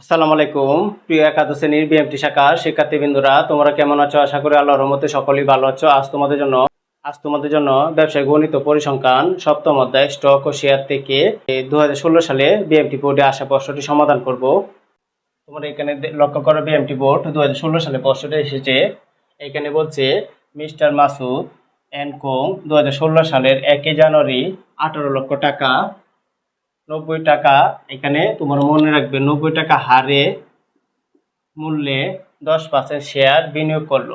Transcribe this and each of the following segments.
আসসালামু আলাইকুম। প্রিয় একাদশ শ্রেণির বিএমটি শাখার শিক্ষার্থীবৃন্দরা, তোমরা কেমন আছো? আশা করি আল্লাহর রহমতে সকলেই ভালো আছো। আজ তোমাদের জন্য, আজ তোমাদের জন্য ব্যবসায় গণিত পরিসংখ্যান সপ্তম অধ্যায় স্টক ও শেয়ার থেকে দু হাজার ষোলো সালে বিএমটি বোর্ডে আসা প্রশ্নটি সমাধান করব। তোমরা এখানে লক্ষ্য করো, বিএমটি বোর্ড দু হাজার ষোলো সালে প্রশ্নটা এসেছে। এখানে বলছে, মিস্টার মাসুদ অ্যান্ড কোং দু হাজার ষোলো সালের একই জানুয়ারি আঠারো লক্ষ টাকা নব্বই টাকা, এখানে তোমার মনে রাখবে নব্বই টাকা হারে মূল্যে দশ পার্সেন্ট শেয়ার বিনিয়োগ করল।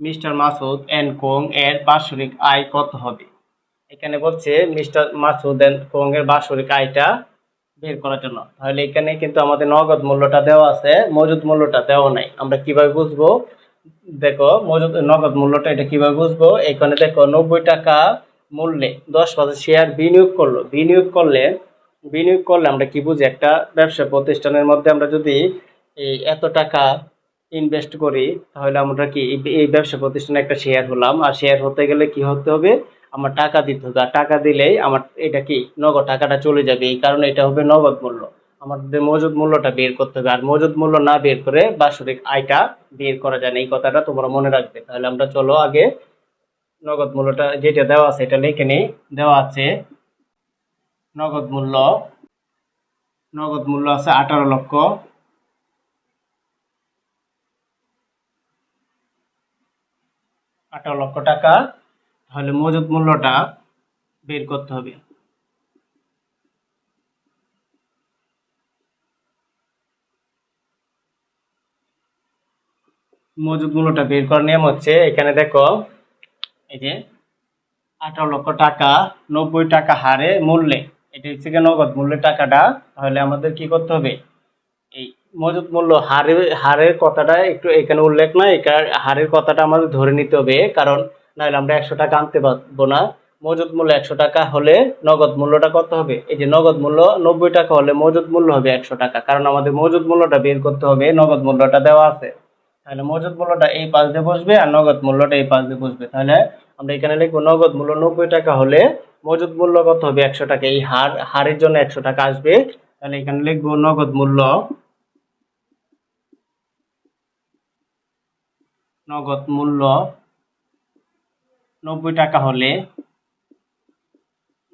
মিস্টার মাসুদ অ্যান্ড কোং এর বাৎসরিক আয় কত হবে? এখানে বলছে মিস্টার মাসুদ অ্যান্ড কোং এর বাৎসরিক আয়টা বের করার জন্য। তাহলে এখানে কিন্তু আমাদের নগদ মূল্যটা দেওয়া আছে মজুদ মূল্যটা দেওয়া নাই। আমরা কীভাবে বুঝব? দেখো মজুদ নগদ মূল্যটা এটা কীভাবে বুঝব? এখানে দেখো নব্বই টাকা মূল্যে দশ পার্সেন্ট শেয়ার বিনিয়োগ করল। বিনিয়োগ করলে বিনিয়োগ করলে আমরা কি বুঝি? একটা ব্যবসা প্রতিষ্ঠানের মধ্যে আমরা যদি এই এত টাকা ইনভেস্ট করি, তাহলে আমরা কি এই- ব্যবসা প্রতিষ্ঠানে একটা শেয়ার হলাম। আর শেয়ার হতে গেলে কি হতে হবে? আমার টাকা দিতে হবে। আর টাকা দিলেই আমার, এটা কি নগদ টাকাটা চলে যাবে। এই কারণে এটা হবে নগদ মূল্য। আমাদের মজুদ মূল্যটা বের করতে হবে। আর মজুদ মূল্য না বের করে বাৎসরিক আয়টা বের করা যায় না। এই কথাটা তোমরা মনে রাখবে। তাহলে আমরা চলো আগে নগদ মূল্যটা যেটা দেওয়া আছে, এটা লিখে নিই। দেওয়া আছে নগদ মূল্য। নগদ মূল্য আছে আঠারো লক্ষ। আঠারো লক্ষ টাকা। তাহলে মজুদ মূল্যটা বের করতে হবে। মজুদ মূল্যটা বের করার নিয়ম হচ্ছে, এখানে দেখো, এই যে আঠারো লক্ষ টাকা, নব্বই টাকা হারে মূল্যে। এটা হচ্ছে গিয়ে নগদ মূল্যের টাকাটা। তাহলে আমাদের কি করতে হবে? এই মজুদ মূল্য হারে হারের কথাটা একটু এখানে উল্লেখ নাই একা- হারের কথাটা আমাদের ধরে নিতে হবে, কারণ নাহলে আমরা একশো টাকা আনতে পারব না। মজুদ মূল্য একশো টাকা হলে নগদ মূল্যটা কত হবে? এই যে নগদ মূল্য নব্বই টাকা হলে মজুদ মূল্য হবে একশো টাকা, কারণ আমাদের মজুদ মূল্যটা বের করতে হবে, নগদ মূল্যটা দেওয়া আছে। তাহলে মজুদ মূল্যটা এই পাশ দিয়ে বসবে আর নগদ মূল্যটা এই পাশ দিয়ে বসবে। তাহলে আমরা এখানে লিখব নগদ মূল্য নব্বই টাকা হলে মজুদ মূল্য কত হবে? একশো টাকা। এই হার, হারের জন্য একশো টাকা আসবে। তাহলে এখানে লিখব নগদ মূল্য। নগদ মূল্য নব্বই টাকা হলে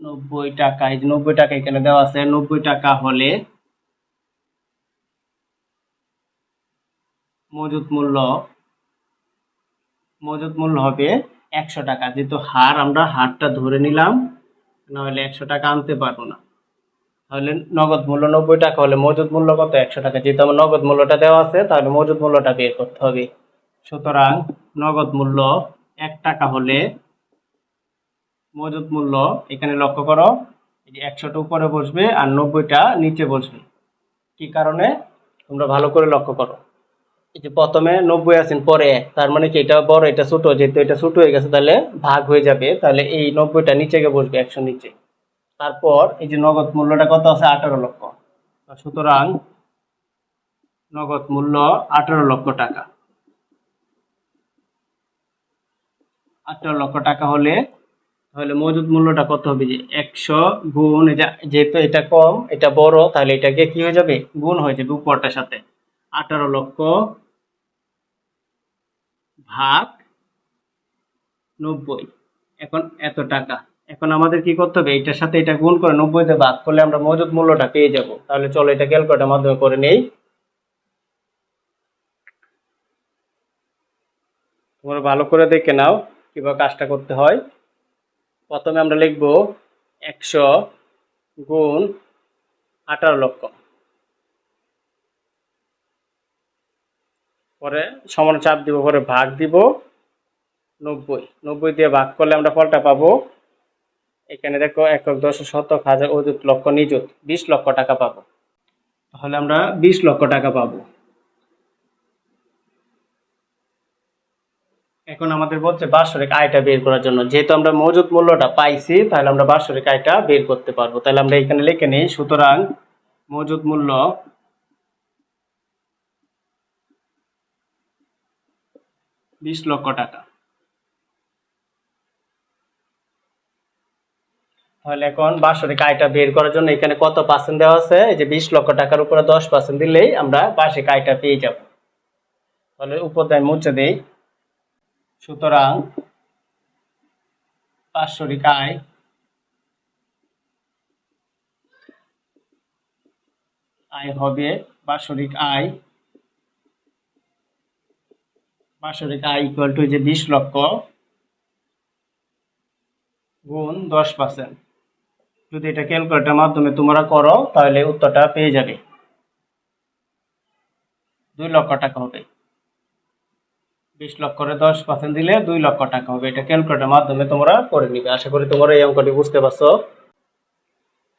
নব্বই টাকা, এই যে নব্বই টাকা এখানে দেওয়া আছে, নব্বই টাকা হলে মজুদ মূল্য মজুদ মূল্য হবে একশো টাকা। যেহেতু হার, আমরা হারটা ধরে নিলাম। নাহলে একশো টাকা আনতে পারব না। তাহলে নগদ মূল্য নব্বই টাকা হলে মজুদ মূল্য কত? একশো টাকা। যেহেতু আমার নগদ মূল্যটা দেওয়া আছে, তাহলে মজুদ মূল্যটা বের করতে হবে। সুতরাং নগদ মূল্য এক টাকা হলে মজুদ মূল্য এখানে লক্ষ্য করো, এই একশোটা উপরে বসবে আর নব্বইটা নিচে বসবে। কি কারণে? তোমরা ভালো করে লক্ষ্য করো। যে প্রথমে নব্বই আছেন, পরে তার মানে কি, এটা বড়, এটা ছোট, যেহেতু এটা ছোট হয়ে গেছে, তাহলে ভাগ হয়ে যাবে। তাহলে এই নব্বইটা নিচে গিয়ে বসবে, একশো নিচে। তারপর এই যে নগদ মূল্যটা কত আছে? আঠারো লক্ষ। সুতরাং নগদ মূল্য আঠারো লক্ষ টাকা। আঠারো লক্ষ টাকা হলে, তাহলে মজুদ মূল্যটা কত হবে? যে একশো গুণ যেহেতু এটা কম, এটা বড়, তাহলে এটাকে কি হয়ে যাবে? গুণ হয়ে যাবে উপরটার সাথে। আঠারো লক্ষ ভাগ নব্বই। এখন এত টাকা। এখন আমাদের কি করতে হবে? এটার সাথে এটা গুণ করে নব্বইতে ভাগ করলে আমরা মজুদ মূল্যটা পেয়ে যাব। তাহলে চলো এটা ক্যালকুলেটার মাধ্যমে করে নেই। তোমরা ভালো করে দেখে নাও কীভাবে কাজটা করতে হয়। প্রথমে আমরা লিখব একশো গুণ আঠারো লক্ষ। পরে সমান চাপ দিব, পরে ভাগ দিব, নব্বই। নব্বই দিয়ে ভাগ করলে আমরা ফলটা পাবো, এখানে দেখো একক দশ শতক হাজার অযুত লক্ষ নিযুত, বিশ লক্ষ টাকা পাবো। তাহলে আমরা বিশ লক্ষ টাকা পাবো। এখন আমাদের বলছে বাৎসরিক আয়টা বের করার জন্য। যেহেতু আমরা মজুদ মূল্যটা পাইছি, তাহলে আমরা বাৎসরিক আয়টা বের করতে পারব। তাহলে আমরা এখানে লিখে নিই, সুতরাং মজুদ মূল্য বিশ লক্ষ টাকা। তাহলে এখন বাৎসরিক আয়টা বের করার জন্য এখানে কত পার্সেন্ট দেওয়া আছে? এই যে বিশ লক্ষ টাকার উপরে দশ পার্সেন্ট দিলেই আমরা বার্ষিক আয়টা পেয়ে যাব। তাহলে উপর দিয়ে মুছে দিই। সুতরাং বাৎসরিক আয় আয় হবে বাৎসরিক আয় বাৎসরিক ইকুয়াল টু যে বিশ লক্ষ গুণ দশ পার্সেন্ট যদি এটা ক্যালকুলেটার মাধ্যমে তোমরা করো, তাহলে উত্তরটা পেয়ে যাবে। দুই লক্ষ টাকা হবে। বিশ লক্ষরে দশ পার্সেন্ট দিলে দুই লক্ষ টাকা হবে। এটা ক্যালকুলেটার মাধ্যমে তোমরা করে নিবে। আশা করি তোমরা এই অঙ্কটি বুঝতে পারছ।